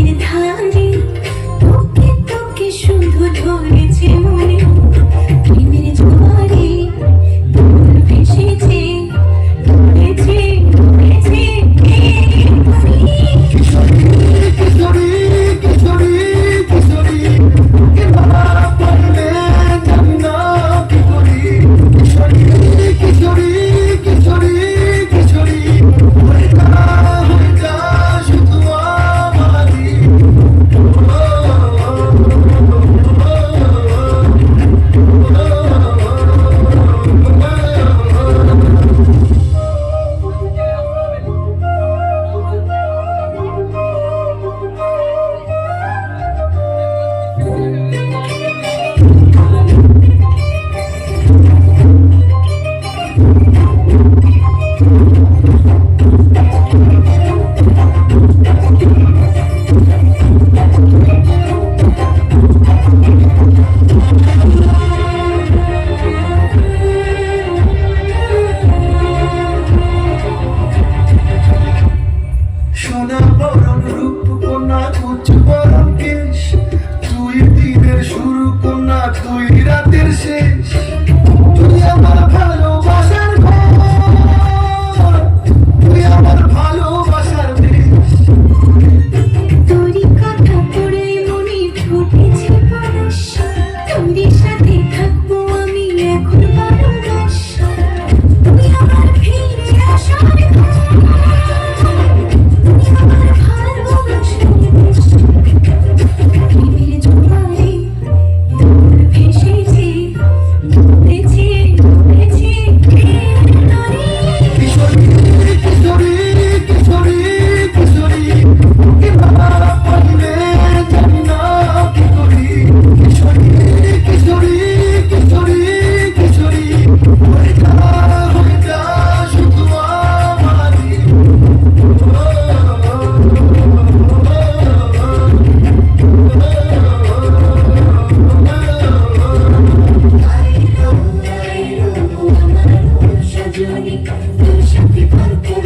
이는 한 না পরম রূপ কোনা কুচ পরম কেশ। Those should be purple.